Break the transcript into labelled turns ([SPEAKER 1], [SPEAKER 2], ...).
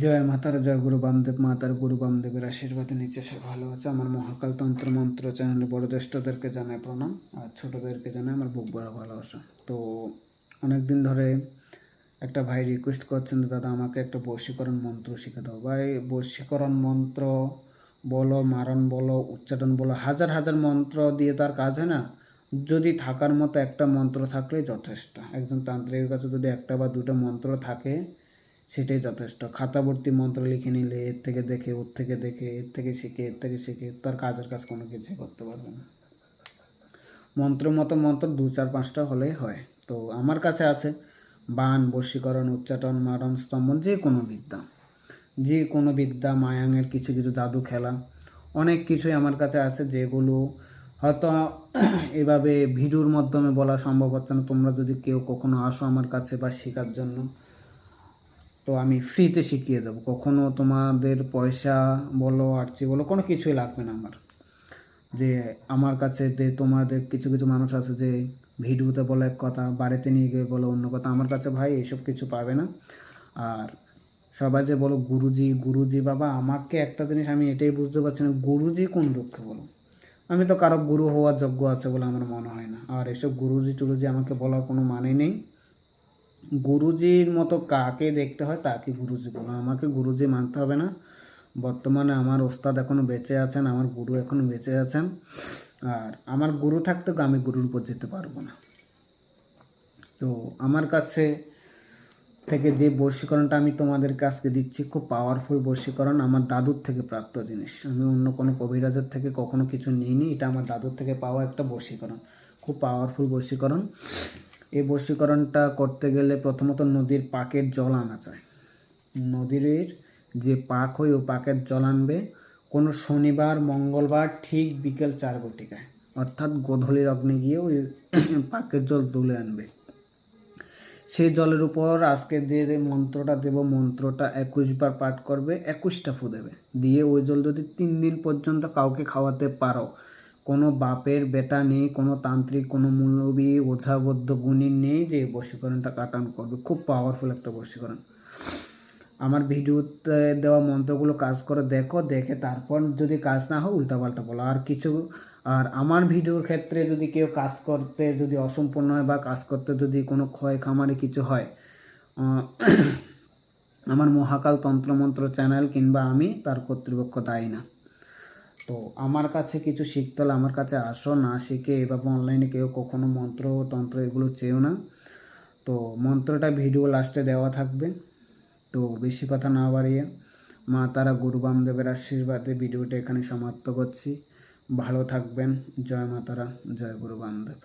[SPEAKER 1] জয় মাতার, জয় গুরু বামদেব, মাতার গুরু বামদেবের আশীর্বাদে নিচে সে ভালো আছে। আমার মহাকাল তন্ত্র মন্ত্র চ্যানেলে বড় জ্যেষ্ঠদেরকে জানাই প্রণাম, আর ছোটোদেরকে জানাই আমার বুক বড় ভালোবাসা। তো অনেক দিন ধরে একটা ভাই রিকোয়েস্ট করছেন দাদা, আমাকে একটা বশীকরণ মন্ত্র শিখে দাও। ভাই, বশীকরণ মন্ত্র বলো, মারণ বলো, উচ্চারণ বলো, হাজার হাজার মন্ত্র দিয়ে তার কাজ হয় না? যদি থাকার মতো একটা মন্ত্র থাকলেই যথেষ্ট। একজন তান্ত্রিকের কাছে যদি একটা বা দুটো মন্ত্র থাকে সেটাই যথেষ্ট। খাতাভর্তি মন্ত্র লিখে নিলে এর থেকে দেখে, ওর থেকে দেখে, এর থেকে শিখে, এর থেকে শিখে, তার কাজের কাজ কোনো কিছুই করতে পারবে না। মন্ত্র মতো মন্ত্র দু, চার, পাঁচটা হলেই হয়। তো আমার কাছে আছে বান, বশীকরণ, উচ্চাটন, মারণ, স্তম্ভন, যে কোনো বিদ্যা। যে কোনো বিদ্যা, মায়াঙের কিছু কিছু জাদু খেলা। অনেক কিছুই আমার কাছে আছে যেগুলো হয়তো এভাবে ভিডিওর মাধ্যমে বলা সম্ভব হচ্ছে না। তোমরা যদি কেউ কখনো আসো আমার কাছে বা শেখার জন্য তো আমি ফ্রিতে শিখিয়ে দেবো। কখনো তোমাদের পয়সা বলো আর্চি বলো, কোনো কিছুই লাগবে না আমার। যে আমার কাছে যে তোমাদের কিছু কিছু মানুষ আছে যে ভিডিওতে বলো এক কথা, বাড়িতে নিয়ে গিয়ে বলো অন্য কথা, আমার কাছে ভাই এসব কিছু পাবে না। আর সবাই যে বলো, গুরুজি গুরুজি বাবা, আমাকে একটা জিনিস আমি এটাই বুঝতে পারছি না, গুরুজি কোন লক্ষ্যে বলো? আমি তো কারও গুরু হওয়ার যোগ্য আছে বলে আমার মনে হয় না। আর এসব গুরুজি টুরুজি আমাকে বলার কোনো মানে নেই। গুরুজির মতো কাকে দেখতে হয় তাকে গুরুজি বলো। আমাকে গুরুজি মানতে হবে না। বর্তমানে আমার ওস্তাদ এখনও বেঁচে আছেন, আমার গুরু এখনও বেঁচে আছেন। আর আমার গুরু থাকতে আমি গুরুর উপর যেতে পারব না। তো আমার কাছে থেকে যে বশীকরণটা আমি তোমাদের আজকে দিচ্ছি, খুব পাওয়ারফুল বশীকরণ আমার দাদুর থেকে প্রাপ্ত জিনিস। আমি অন্য কোনো কবিরাজের থেকে কখনো কিছু নিইনি, এটা আমার দাদুর থেকে পাওয়া একটা বশীকরণ খুব পাওয়ারফুল বশীকরণ এই বশীকরণটা করতে গেলে প্রথমত নদীর পাকের জল আনা চায় নদীর যে পাক হয়, ও পাকের জল আনবে। কোনো শনিবার, মঙ্গলবার ঠিক বিকেল চার ঘটিকায়। অর্থাৎ গোধূলির অগ্নি গিয়ে ওই পাকের জল তুলে আনবে। সেই জলের উপর আজকে দিয়ে মন্ত্রটা দেব, মন্ত্রটা একুশ বার পাঠ করবে, একুশটা ফু দেবে। দিয়ে ওই জল যদি তিন দিন পর্যন্ত কাউকে খাওয়াতে পারো কোনো বাপের বেটা নেই, কোনো তান্ত্রিক, কোনো মূলবী, ওঝাবদ্ধ গুণীর নেই যে বশীকরণটা কাটান করবে। খুব পাওয়ারফুল একটা বশীকরণ। আমার ভিডিওতে দেওয়া মন্ত্রগুলো কাজ করে দেখো, দেখে তারপর যদি কাজ না হয় উল্টাপাল্টা বলো। আর কিছু, আর আমার ভিডিওর ক্ষেত্রে যদি কেউ কাজ করতে যদি অসম্পূর্ণ হয় বা কাজ করতে যদি কোনো ক্ষয় খামারে কিছু হয় আমার মহাকাল তন্ত্রমন্ত্র চ্যানেল কিংবা আমি তার কর্তৃপক্ষ দায়ী না। তো আমার কাছে কিছু শিখতে হলে আমার কাছে আসো না শিখে। এভাবে অনলাইনে কেউ কখনো মন্ত্র, তন্ত্র এগুলো চেয়েও না। তো মন্ত্রটা ভিডিও লাস্টে দেওয়া থাকবে। তো বেশি কথা না বাড়িয়ে মা তারা গুরু বামদেবের আশীর্বাদে ভিডিওটা এখানে সমাপ্ত করছি। ভালো থাকবেন। জয় মাতারা জয় গুরু বামদেব।